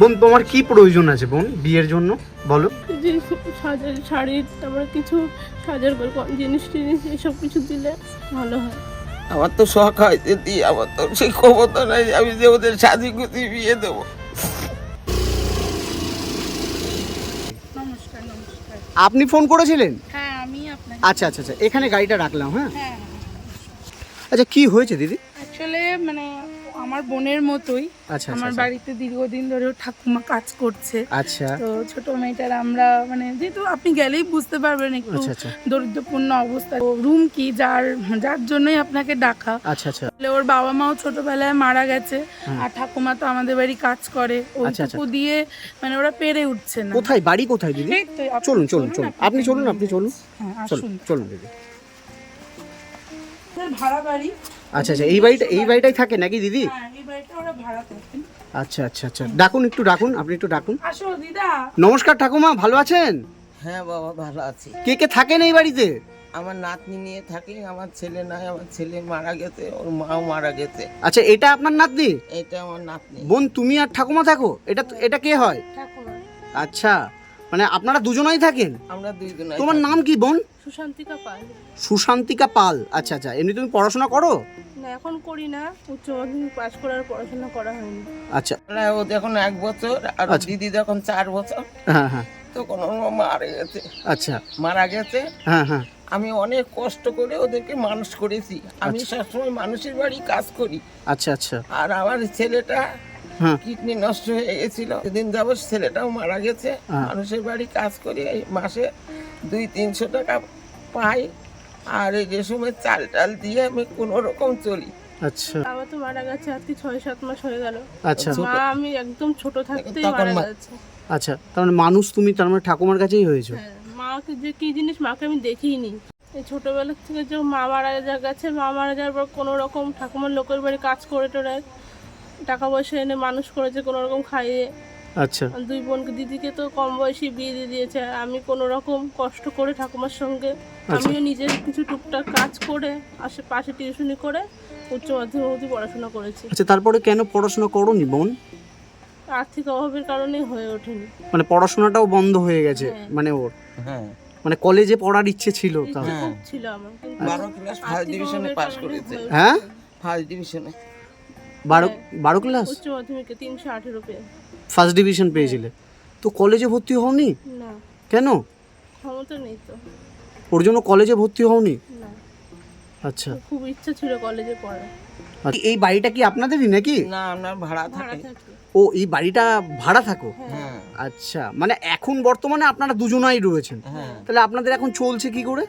বোন তোমার কি প্রয়োজন আছে বোন বিয়ের জন্য? বলো। যে সাজার শাড়ি তারপরে কিছু সাজার জিনিস টিনিস এসব কিছু দিলে ভালো হয়। আমার তো শখ হয় যে দিই আমার তো সেই ক্ষমতা নাই আমি যে ওদের সাজি গুজি বিয়ে দেবো। নমস্কার নমস্কার। আপনি ফোন করেছিলেন? হ্যাঁ আমি আপনাকে আচ্ছা আচ্ছা আচ্ছা এখানে গাড়িটা রাখলাম হ্যাঁ হ্যাঁ। আচ্ছা কি হয়েছে দিদি? অ্যাকচুয়ালি মানে আমার বোনের মতোই। আচ্ছা আমার আচ্ছা। বাড়িতে দীর্ঘদিন ধরেও ঠাকুমা কাজ করছে। আচ্ছা। তো ছোট মেয়েটার আমরা মানে যেহেতু আপনি গেলেই বুঝতে পারবেন একটু আচ্ছা আচ্ছা। দরিদ্রপূর্ণ অবস্থা। রুম কি? যার যার জন্যই আপনাকে ডাকা। আচ্ছা আচ্ছা। ওর বাবা মাও ছোটবেলায় মারা গেছে। আর ঠাকুমা তো আমাদের বাড়ি কাজ করে। আচ্ছা, ওইটুকু দিয়ে মানে ওরা পেরে উঠছে না। কোথায়? বাড়ি কোথায় দিদি? চলুন চলুন চলুন আপনি চলুন আপনি চলুন। হ্যাঁ চলুন চলুন দিদি। ভাড়া বাড়ি। আচ্ছা আচ্ছা এই বাড়িটা এই বাড়িটাই থাকে নাকি দিদি? হ্যাঁ এই বাড়িটা ওরা ভাড়া থাকেন আচ্ছা আচ্ছা আচ্ছা। ডাকুন একটু ডাকুন আপনি একটু ডাকুন। আসো দিদা। নমস্কার ঠাকুমা ভালো আছেন? হ্যাঁ বাবা ভালো আছি। কে কে থাকেন এই বাড়িতে? আমার নাতনি নিয়ে থাকি আমার ছেলে নাই আমার ছেলে মারা গেছে ওর মাও মারা গেছে। আচ্ছা এটা আপনার নাতনি? এটা আমার নাতনি। বোন তুমি আর ঠাকুমা থাকো? এটা এটা কে হয়? ঠাকুমা। আচ্ছা। মানে আপনারা দুজনেই থাকেন? আমরা দুইজন তোমার নাম কি বোন? সুশান্তিকা পাল। সুশান্তিকা পাল। আচ্ছা আচ্ছা। এমনি তুমি পড়াশোনা করো? না এখন করি না। উচ্চ মাধ্যমিক পাশ করার পড়াশোনা করা হয়নি। আচ্ছা। ও যখন এক বছর আর ওর আচ্ছা। দিদি যখন চার বছর হ্যাঁ হ্যাঁ। তখন ওর মা মারা গেছে। আচ্ছা। মারা গেছে। হ্যাঁ হ্যাঁ। আমি অনেক কষ্ট করে ওদেরকে মানুষ করেছি। আমি সবসময় মানুষের বাড়ি কাজ করি। আচ্ছা আচ্ছা। আর আমার ছেলেটা কিডনি নষ্ট হয়ে গেছিল। সেদিন যাব ছেলেটাও মারা গেছে। হ্যাঁ। মানুষের বাড়ি কাজ করি এই মাসে দুই তিনশো টাকা পাই। আর এই রেশমের চাল টাল দিয়ে আমি কোনো রকম চলি। আচ্ছা। বাবা তো মারা গেছে আজকে ছয় সাত মাস হয়ে গেল। আচ্ছা। মা আমি একদম ছোট থাকতেই মারা গেছে। আচ্ছা তার মানে মানুষ তুমি তার মানে ঠাকুমার কাছেই হয়েছো? হ্যাঁ মাকে যে কি জিনিস মাকে আমি দেখিনি। এই ছোটবেলা থেকে যে মা মারা যা গেছে মা মারা যাওয়ার পর কোনো রকম ঠাকুমার লোকের বাড়ি কাজ করে টোরে টাকা পয়সা এনে মানুষ করেছে কোনো রকম খাইয়ে। আচ্ছা। দুই বোনকে দিদিকে তো কম বয়সে বিয়ে দিয়ে দিয়েছে আর আমি কোনো রকম কষ্ট করে ঠাকুমার সঙ্গে আমিও নিজের কিছু টুকটাক কাজ করে আশেপাশে টিউশনি করে উচ্চ মাধ্যমিক অবধি পড়াশোনা করেছি। আচ্ছা তারপরে কেন পড়াশোনা করোনি বোন? আর্থিক অভাবের কারণে হয়ে ওঠেনি। মানে পড়াশোনাটাও বন্ধ হয়ে গেছে হ্যাঁ। মানে ওর? হ্যাঁ। মানে কলেজে পড়ার ইচ্ছে ছিল হ্যাঁ। ছিল আমার কিন্তু বারো ক্লাস ফার্স্ট ডিভিশনে পাস করেছে। হ্যাঁ ফার্স্ট ডিভিশনে বারো হ্যাঁ। বারো ক্লাস উচ্চ মাধ্যমিকে তিনশো আঠেরো পেয়ে। ফার্স্ট ডিভিশন পেয়েছিলে। তো কলেজে ভর্তি হওনি? না। কেন? ক্ষমতা নেই তো। ওর জন্য কলেজে ভর্তি হওনি? না। আচ্ছা। খুব ইচ্ছা ছিল কলেজে পড়ার। আর এই বাড়িটা কি আপনাদেরই নাকি? না আপনার ভাড়া ভাড়া থাকে। থাকি। ও এই বাড়িটা ভাড়া থাকো? হ্যাঁ। আচ্ছা। মানে এখন বর্তমানে আপনারা দুজনাই রয়েছেন। হ্যাঁ। তাহলে আপনাদের এখন চলছে কি করে?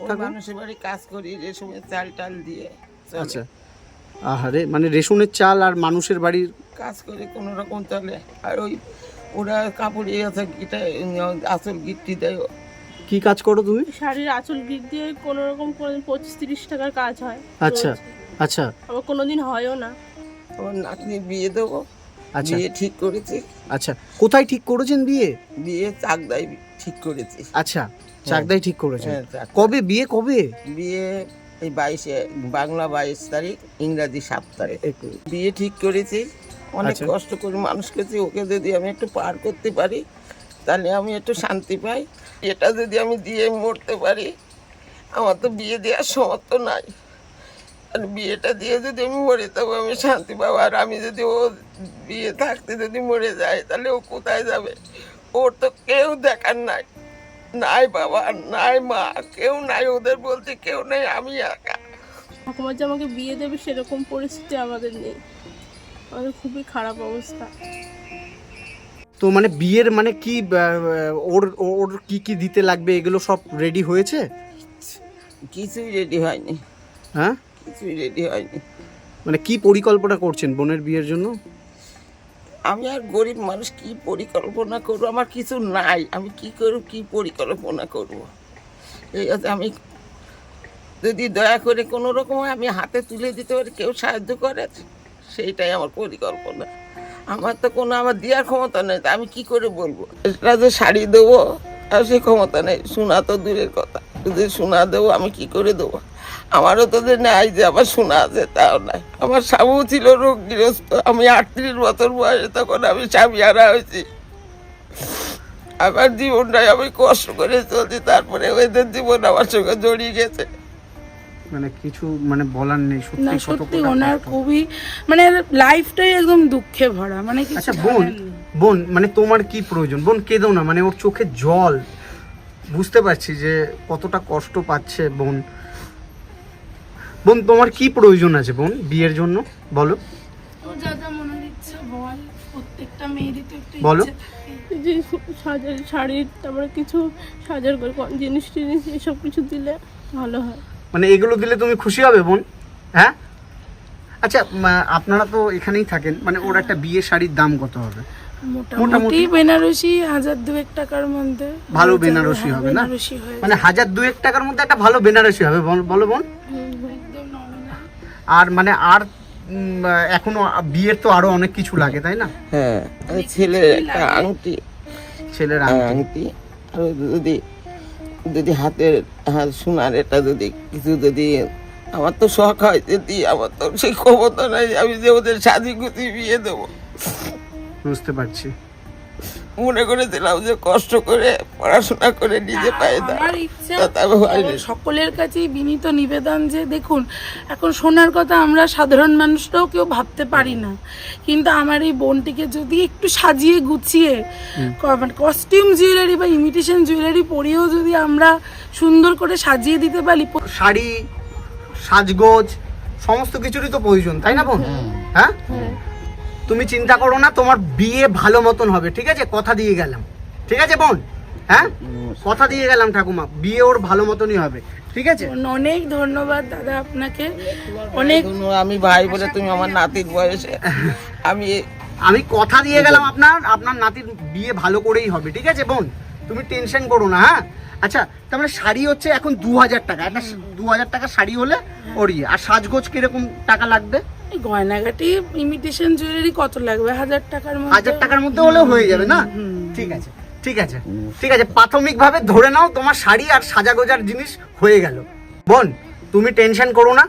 ওই মানুষের বাড়ি কাজ করি রেশমের চাল টাল দিয়ে চলে। আচ্ছা। আহারে মানে রেশনের চাল আর মানুষের বাড়ির কাজ করে কোনো রকম চলে আর ওই ওরা কাপড় ইয়ে আছে গিটা আসল গিট্টি দেয়। কি কাজ করো তুমি? শাড়ির আঁচল গিট দিয়ে কোনো রকম কোনো পঁচিশ তিরিশ টাকার কাজ হয় আচ্ছা আচ্ছা। আবার কোনোদিন হয়ও না। আমার নাতনি বিয়ে দেবো। আচ্ছা। বিয়ে ঠিক করেছি। আচ্ছা কোথায় ঠিক করেছেন বিয়ে? বিয়ে চাকদাই ঠিক করেছি। আচ্ছা চাকদাই ঠিক করেছেন। হ্যাঁ, কবে বিয়ে কবে? বিয়ে এই বাইশে বাংলা বাইশ তারিখ ইংরাজি সাত তারিখ। বিয়ে ঠিক করেছি। অনেক আচ্ছা। কষ্ট করে মানুষ করেছি ওকে যদি আমি একটু পার করতে পারি তাহলে আমি একটু শান্তি পাই। এটা যদি আমি দিয়ে মরতে পারি আমার তো বিয়ে দেওয়ার সমর্থ নাই। আর বিয়েটা দিয়ে যদি আমি মরে তবে আমি শান্তি পাবো। আর আমি যদি ও বিয়ে থাকতে যদি মরে যায় তাহলে ও কোথায় যাবে? ওর তো কেউ দেখার নাই। নাই বাবা নাই মা কেউ নাই ওদের বলতে কেউ নাই আমি একা। ঠাকুমার যে আমাকে বিয়ে দেবে সেরকম পরিস্থিতি আমাদের নেই। আমাদের খুবই খারাপ অবস্থা। তো মানে বিয়ের মানে কি ওর ওর কি কি দিতে লাগবে এগুলো সব রেডি হয়েছে? কিছুই রেডি হয়নি। হ্যাঁ? কিছুই রেডি হয়নি। মানে কি পরিকল্পনা করছেন বোনের বিয়ের জন্য? আমি আর গরিব মানুষ কি পরিকল্পনা করব? আমার কিছু নাই। আমি কি করব, কি পরিকল্পনা করব? এই আমি যদি দয়া করে কোনো রকম আমি হাতে তুলে দিতে পারি, কেউ সাহায্য করে, সেইটাই আমার পরিকল্পনা। আমার তো কোনো, আমার দেওয়ার ক্ষমতা নেই আমি কি করে বলব? এটা যে শাড়ি দেবো আর সে ক্ষমতা নেই। শোনা তো দূরের কথা। যদি শোনা দেবো, আমি কি করে দেবো? আমারও তো যে নাই যে আমার শোনা আছে, তাও নাই। আমার স্বামী ছিল রোগ গৃহস্থ আমি আটত্রিশ বছর বয়সে তখন আমি স্বামী হারা হয়েছি। আমার জীবনটাই আমি কষ্ট করে চলছি। তারপরে ওদের জীবন আমার সঙ্গে জড়িয়ে গেছে। মানে কিছু মানে বলার নেই সত্যি সত্যি ওনার খুবই মানে লাইফটাই একদম দুঃখে ভরা মানে আচ্ছা বোন বোন মানে তোমার কি প্রয়োজন? বোন কেঁদো না মানে ওর চোখে জল। বুঝতে পারছি যে কতটা কষ্ট পাচ্ছে বোন। বোন তোমার কি প্রয়োজন আছে বোন বিয়ের জন্য? বলো। বল যে সাজার শাড়ি তারপরে কিছু সাজার জিনিস টিনিস এসব কিছু দিলে ভালো হয়। মানে এগুলো দিলে তুমি খুশি হবে বোন হ্যাঁ আচ্ছা আপনারা তো এখানেই থাকেন মানে ওর একটা বিয়ে শাড়ির দাম কত হবে মোটামুটি। বেনারসি হাজার দুয়েক টাকার মধ্যে ভালো বেনারসি হ্যাঁ, হবে না? মানে হাজার দুয়েক টাকার মধ্যে একটা ভালো বেনারসি হবে বল- বলো বোন। আর মানে আর এখনও বিয়ের তো আরও অনেক কিছু লাগে তাই না হ্যাঁ ছেলের একটা আংটি ছেলের আর আংটি। আংটি আর যদি যদি হাতের হাত সোনার, এটা যদি কিছু যদি আমার তো শখ হয়, যদি আমার তো সেই ক্ষমতা নাই, আমি যে ওদের সাজি গুতি বিয়ে দেবো। বুঝতে পারছি। মনে করেছিলাম যে কষ্ট করে পড়াশোনা করে নিজে আমার সকলের কাছেই বিনীত নিবেদন যে দেখুন এখন সোনার কথা আমরা সাধারণ মানুষরাও কেউ ভাবতে পারি না। কিন্তু আমার এই বোনটিকে যদি একটু সাজিয়ে গুছিয়ে মানে কস্টিউম জুয়েলারি বা ইমিটেশন জুয়েলারি পরিয়েও যদি আমরা সুন্দর করে সাজিয়ে দিতে পারি শাড়ি সাজগোজ সমস্ত কিছুরই তো প্রয়োজন তাই না বোন? হ্যাঁ? হ্যাঁ। তুমি চিন্তা করো না তোমার বিয়ে ভালো মতন হবে ঠিক আছে? কথা দিয়ে গেলাম। ঠিক আছে বোন? হ্যাঁ? কথা দিয়ে গেলাম ঠাকুমা। বিয়ে ওর ভালো মতনই হবে ঠিক আছে? অনেক ধন্যবাদ দাদা আপনাকে। অনেক আমি ভাই বলে তুমি আমার নাতির বয়সে আমি আমি কথা দিয়ে গেলাম আপনার আপনার নাতির বিয়ে ভালো করেই হবে ঠিক আছে বোন? তুমি টেনশন করো না হ্যাঁ? আচ্ছা তার মানে শাড়ি হচ্ছে এখন দু হাজার টাকা। একটা দু হাজার টাকা শাড়ি হলে ওর ইয়ে। আর সাজগোজ কীরকম টাকা লাগবে? এই গয়নাগাটি ইমিটেশন জুয়েলারি কত লাগবে? হাজার টাকার মধ্যে? হাজার টাকার মধ্যে হলেও হয়ে যাবে না? ঠিক আছে ঠিক আছে ঠিক আছে। প্রাথমিকভাবে ধরে নাও তোমার শাড়ি আর সাজাগোজার জিনিস হয়ে গেল। বোন তুমি টেনশন করো না।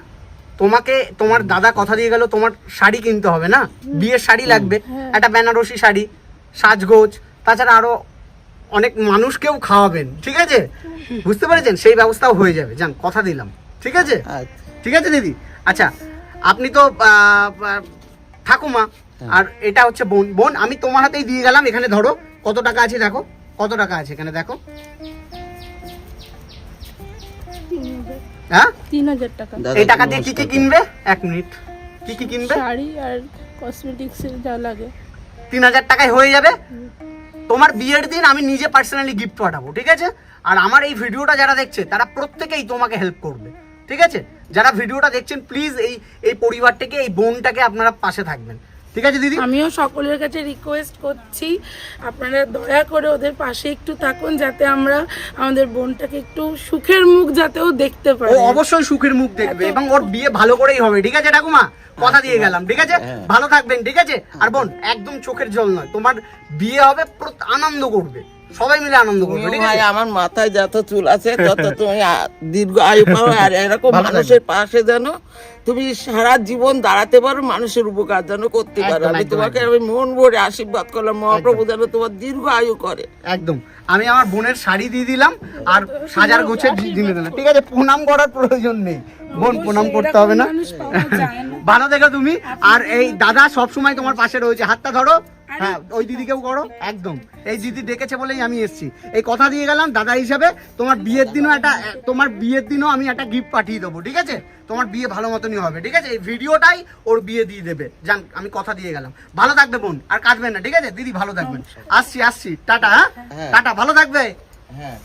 তোমাকে তোমার দাদা কথা দিয়ে গেল তোমার শাড়ি কিনতে হবে না? বিয়ের শাড়ি লাগবে একটা বেনারসি শাড়ি সাজগোজ তাছাড়া আরও অনেক মানুষকেও খাওয়াবেন ঠিক আছে? বুঝতে পেরেছেন? সেই ব্যবস্থাও হয়ে যাবে। যান কথা দিলাম ঠিক আছে? আচ্ছা। ঠিক আছে দিদি? আচ্ছা আপনি তো ঠাকুমা আর এটা হচ্ছে বোন। বোন আমি তোমার হাতেই দিয়ে গেলাম এখানে ধরো কত টাকা আছে দেখো কত টাকা আছে এখানে দেখো। হ্যাঁ? তিন হাজার টাকা। এই টাকা দিয়ে কি কি কিনবে? এক মিনিট। কি কি কিনবে? শাড়ি আর কসমেটিক্সের যা লাগে। তিন হাজার টাকায় হয়ে যাবে? তোমার বিয়ের দিন আমি নিজে পার্সোনালি গিফট পাঠাবো ঠিক আছে? আর আমার এই ভিডিওটা যারা দেখছে তারা প্রত্যেকেই তোমাকে হেল্প করবে। ঠিক আছে? যারা ভিডিওটা দেখছেন প্লিজ এই এই পরিবারটাকে এই বোনটাকে আপনারা পাশে থাকবেন। ঠিক আছে দিদি? আমিও সকলের কাছে রিকোয়েস্ট করছি আপনারা দয়া করে ওদের পাশে একটু থাকুন যাতে আমরা আমাদের বোনটাকে একটু সুখের মুখ যাতেও দেখতে ও পারি। অবশ্যই সুখের মুখ দেখবে এবং ওর বিয়ে ভালো করেই হবে ঠিক আছে ঠাকুমা? কথা দিয়ে গেলাম ঠিক আছে? ভালো থাকবেন ঠিক আছে? আর বোন একদম চোখের জল নয় তোমার বিয়ে হবে পুরো আনন্দ করবে। সবাই মিলে আনন্দ করবে ঠিক ভাই আছে? আমার মাথায় যত চুল আছে তত তুমি দীর্ঘ আয়ু পাও আর এরকম মানুষের পাশে যেন তুমি সারা জীবন দাঁড়াতে পারো মানুষের উপকার যেন করতে পারো। আমি তোমাকে আমি মন ভরে আশীর্বাদ করলাম মহাপ্রভু যেন তোমার দীর্ঘ আয়ু করে। একদম। আমি আমার বোনের শাড়ি দিয়ে দিলাম আর সাজার গোছে দিয়ে দিলাম। ঠিক আছে প্রণাম করার প্রয়োজন নেই। বোন প্রণাম করতে হবে না। ভালো দেখো তুমি। আর এই দাদা সব সময় তোমার পাশে রয়েছে। হাতটা ধরো। হ্যাঁ ওই দিদিকেও করো। একদম। এই দিদি ডেকেছে বলেই আমি এসেছি। এই কথা দিয়ে গেলাম দাদা হিসাবে। তোমার বিয়ের দিনও একটা তোমার বিয়ের দিনও আমি একটা গিফট পাঠিয়ে দেবো ঠিক আছে? তোমার বিয়ে ভালো মতনই হবে ঠিক আছে? এই ভিডিওটাই ওর বিয়ে দিয়ে দেবে। যান আমি কথা দিয়ে গেলাম। ভালো থাকবে বোন আর কাটবেন না ঠিক আছে? দিদি ভালো থাকবেন। আসছি আসছি। টাটা হ্যাঁ? হ্যাঁ। টাটা ভালো থাকবে? হ্যাঁ।